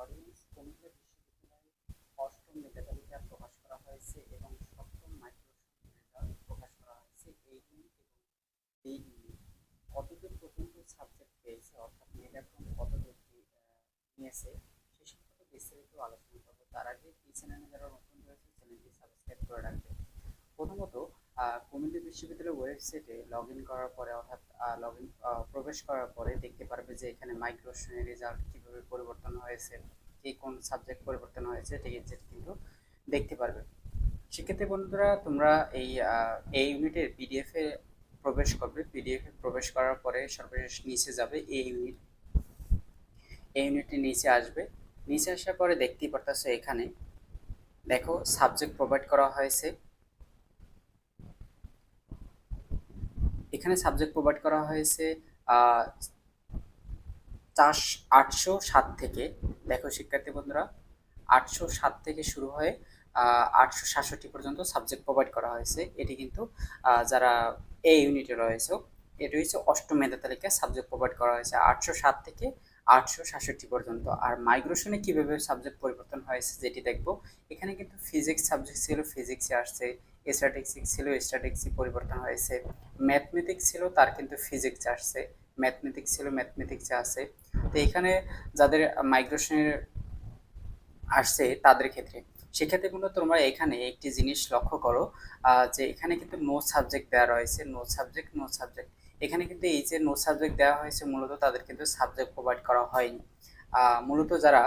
Audience Comilla বিশ্ববিদ্যালয়ে অষ্টম মেধা তালিকা প্রকাশ করা হয়েছে এবং সপ্তম মাইক্রোসফট রেজাল্ট প্রকাশ করা হয়েছে এই ইউনিট এবং এই ইউনিট কতদূর পর্যন্ত সাবজেক্ট পেয়েছে, অর্থাৎ মেধাক্রম কতদূর নিয়েছে, সে সম্পর্কে বিস্তারিত আলোচনা করব। তার আগে এই চ্যানেলে যারা নতুন রয়েছে চ্যানেলটি সাবস্ক্রাইব করে রাখবে। প্রথমত কুমিল্লা বিশ্ববিদ্যালয়ের ওয়েবসাইটে লগ ইন করার পরে অর্থাৎ লগ ইন প্রবেশ করার পরে দেখতে পারবে যে এখানে মাইক্রোশনের রেজাল্ট কীভাবে পরিবর্তন হয়েছে, কি কোন সাবজেক্ট পরিবর্তন হয়েছে, এটি কিন্তু দেখতে পারবে। সেক্ষেত্রে বন্ধুরা, তোমরা এই এই ইউনিটের পিডিএফে প্রবেশ করবে। পিডিএফে প্রবেশ করার পরে সর্বশেষ নিচে যাবে এই ইউনিট এই ইউনিটটি নিচে আসবে। নিচে আসার পরে দেখতেই পারতেছো এখানে, দেখো সাবজেক্ট প্রোভাইড করা হয়েছে। এখানে সাবজেক্ট প্রোভাইড করা হয়েছে চার আটশো সাত থেকে, দেখো শিক্ষার্থী বন্ধুরা, আটশো সাত থেকে শুরু হয়ে আটশো সাতষট্টি পর্যন্ত সাবজেক্ট প্রোভাইড করা হয়েছে। এটি কিন্তু যারা এ ইউনিটে রয়েছে, এটি হচ্ছে অষ্টম মেধা তালিকায় সাবজেক্ট প্রোভাইড করা হয়েছে। আটশো সাত থেকে আটশো সাতষট্টি পর্যন্ত। আর মাইগ্রেশনে কীভাবে সাবজেক্ট পরিবর্তন হয়েছে যেটি দেখব, এখানে কিন্তু ফিজিক্স সাবজেক্ট ছিল ফিজিক্সে আসছে স্ট্যাটিক্সিক্স ছিল স্ট্যাটিক্সি পরিবর্তন হয়েছে। ম্যাথমেটিক্স ছিল, তার কিন্তু ফিজিক্স আসছে। ম্যাথমেটিক্স ছিল ম্যাথমেটিক্সে আছে তো এখানে যাদের মাইগ্রেশনের আসছে, তাদের ক্ষেত্রে। সেক্ষেত্রে কিন্তু তোমরা এখানে একটি জিনিস লক্ষ্য করো যে এখানে কিন্তু নো সাবজেক্ট দেওয়া রয়েছে। নো সাবজেক্ট নো সাবজেক্ট এখানে কিন্তু এই যে নোট সাবজেক্ট দেওয়া হয়েছে, মূলত তাদের কিন্তু সাবজেক্ট প্রোভাইড করা হয়নি। মূলত যারা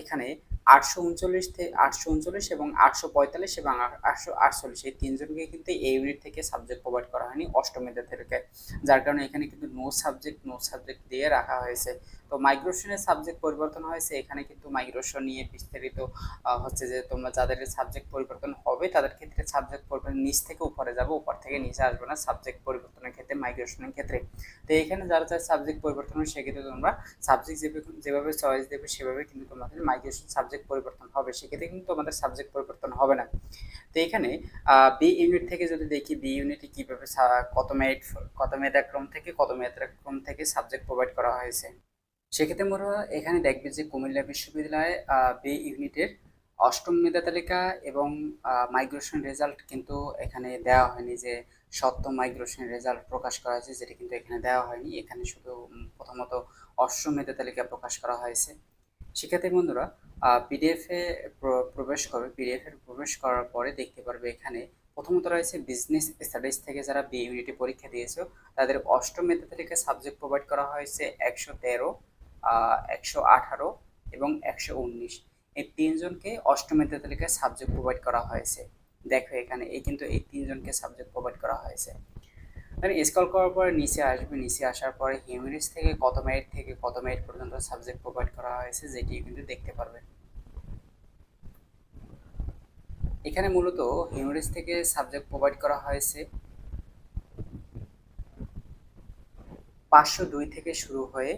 এখানে আটশো উনচল্লিশ থেকে আটশো উনচল্লিশ এবং আটশো পঁয়তাল্লিশ এবং আটশো আটচল্লিশ। এই তিনজনকে কিন্তু এই ইউনিট থেকে সাবজেক্ট প্রোভাইড করা হয়নি অষ্টমেদের থেকে। যার কারণে এখানে কিন্তু নো সাবজেক্ট নো সাবজেক্ট দিয়ে রাখা হয়েছে। তো মাইগ্রেশনের সাবজেক্ট পরিবর্তন হয়েছে। এখানে কিন্তু মাইগ্রেশন নিয়ে বিস্তারিত হচ্ছে যে তোমরা যাদের সাবজেক্ট পরিবর্তন হবে, তাদের ক্ষেত্রে সাবজেক্ট পরিবর্তন নিচ থেকে উপরে যাবে, উপর থেকে নিচে আসবে না সাবজেক্ট পরিবর্তনের ক্ষেত্রে মাইগ্রেশনের ক্ষেত্রে। তো এখানে যারা যারা সাবজেক্ট পরিবর্তন হবে সেক্ষেত্রে তোমরা সাবজেক্ট যেভাবে চয়েস দেবে, সেভাবে কিন্তু তোমাদের মাইগ্রেশন সাবজেক্ট পরিবর্তন হবে, সেক্ষেত্রে কিন্তু তোমাদের সাবজেক্ট পরিবর্তন হবে না। তো এখানে বি ইউনিট থেকে যদি দেখি বি ইউনিটে কীভাবে কত মেরিট কত মেধাক্রম থেকে, কত মেধাক্রম থেকে সাবজেক্ট প্রোভাইড করা হয়েছে। সেক্ষেত্রে আমরা এখানে দেখবে যে কুমিল্লা বিশ্ববিদ্যালয়ে বি ইউনিটের অষ্টম মেধা তালিকা এবং মাইগ্রেশন রেজাল্ট কিন্তু এখানে দেওয়া হয়নি যে সপ্তম মাইগ্রেশন রেজাল্ট প্রকাশ করা হয়েছে, যেটা কিন্তু এখানে দেওয়া হয়নি। এখানে শুধু প্রথমত অষ্টম মেধা তালিকা প্রকাশ করা হয়েছে। শিক্ষার্থী বন্ধুরা পিডিএফ প্রবেশ করবে পিডিএফ প্রবেশ করার পরে দেখতে পারবে এখানে প্রথমত রয়েছে বিজনেস স্টাডিজ থেকে যারা বি ইউনিটে পরীক্ষা দিয়েছ, তাদের অষ্টম মেধা তালিকা সাবজেক্ট প্রোভাইড করা হয়েছে একশো তেরো একশো আঠারো এবং একশো উনিশ। এই তিনজনকে অষ্টম মেধা তালিকায় সাবজেক্ট প্রোভাইড করা হয়েছে। দেখো এখানে, এই কিন্তু এই তিনজনকে সাবজেক্ট প্রোভাইড করা হয়েছে। মানে স্কল করার পরে নিচে আসবে, নিচে আসার পরে হিউম্যানিস থেকে কত মেরিট থেকে কত মেরিট পর্যন্ত সাবজেক্ট প্রোভাইড করা হয়েছে যেটি কিন্তু দেখতে পারবে। এখানে মূলত হিউম্যানিস থেকে সাবজেক্ট প্রোভাইড করা হয়েছে। পাঁচশো দুই থেকে শুরু হয়ে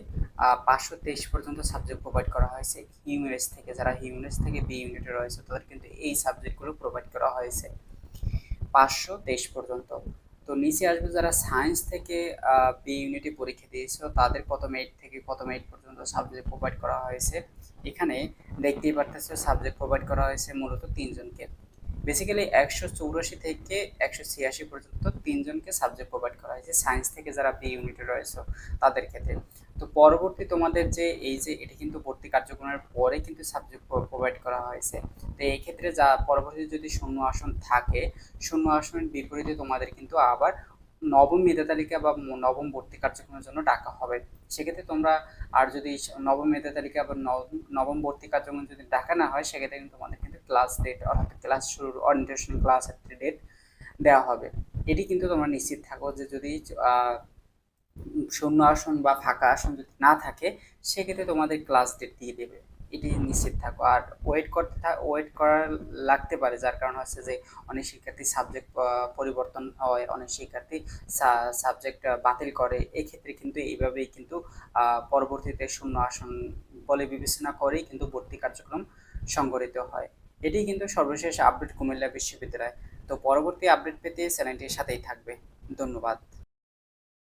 পাঁচশো তেইশ পর্যন্ত সাবজেক্ট প্রোভাইড করা হয়েছে। হিউম্যানিস থেকে, যারা হিউম্যানিস থেকে বি ইউনিটে রয়েছে, তাদের কিন্তু এই সাবজেক্টগুলো প্রোভাইড করা হয়েছে। পাঁচশো তেইশ পর্যন্ত। তো নিচে আসবে যারা সায়েন্স থেকে বি ইউনিটে পরীক্ষা দিয়েছিল, তাদের প্রথম এইট থেকে প্রথম এইট পর্যন্ত সাবজেক্ট প্রোভাইড করা হয়েছে। এখানে দেখতেই পারতেছে সাবজেক্ট প্রোভাইড করা হয়েছে মূলত তিনজনকে। বেসিক্যালি একশো চৌরাশি থেকে একশো ছিয়াশি পর্যন্ত তিনজনকে সাবজেক্ট প্রোভাইড করা হয়েছে। সায়েন্স থেকে যারা বি ইউনিটে রয়েছে তাদের ক্ষেত্রে। তো পরবর্তী তোমাদের যে এই যে এটি কিন্তু ভর্তি কার্যক্রমের পরে কিন্তু সাবজেক্ট প্রোভাইড করা হয়েছে। তো এই ক্ষেত্রে যা পরবর্তী যদি শূন্য আসন থাকে শূন্য আসনের বিপরীতে তোমাদের কিন্তু আবার নবম মেধা তালিকা বা নবম ভর্তি কার্যক্রমের জন্য ডাকা হবে। সেক্ষেত্রে তোমরা আর যদি নবম মেধা তালিকা বা নবম ভর্তি কার্যক্রম যদি ডাকা না হয়, সেক্ষেত্রে কিন্তু তোমাদের কিন্তু ক্লাস ডেট অর্থাৎ ক্লাস শুরুর অরিয়েন্টেশন ক্লাস ডেট দেওয়া হবে। এটি কিন্তু তোমরা নিশ্চিত থাকো যে যদি শূন্য আসন বা ফাঁকা আসন যদি না থাকে, সেক্ষেত্রে তোমাদের ক্লাস ডেট দিয়ে দেবে। এটি নিশ্চিত থাকো। আর ওয়েট করতে ওয়েট করা লাগতে পারে, যার কারণ হচ্ছে যে অনেক শিক্ষার্থী সাবজেক্ট পরিবর্তন হয়, অনেক শিক্ষার্থী সাবজেক্ট বাতিল করে। এক্ষেত্রে কিন্তু এইভাবেই কিন্তু পরবর্তীতে শূন্য আসন বলে বিবেচনা করেই কিন্তু ভর্তি কার্যক্রম সংগঠিত হয়। এটি কিন্তু সর্বশেষ আপডেট কুমিল্লা বিশ্ববিদ্যালয়। তো পরবর্তী আপডেট পেতে চ্যানেলটির সাথেই থাকবে। ধন্যবাদ।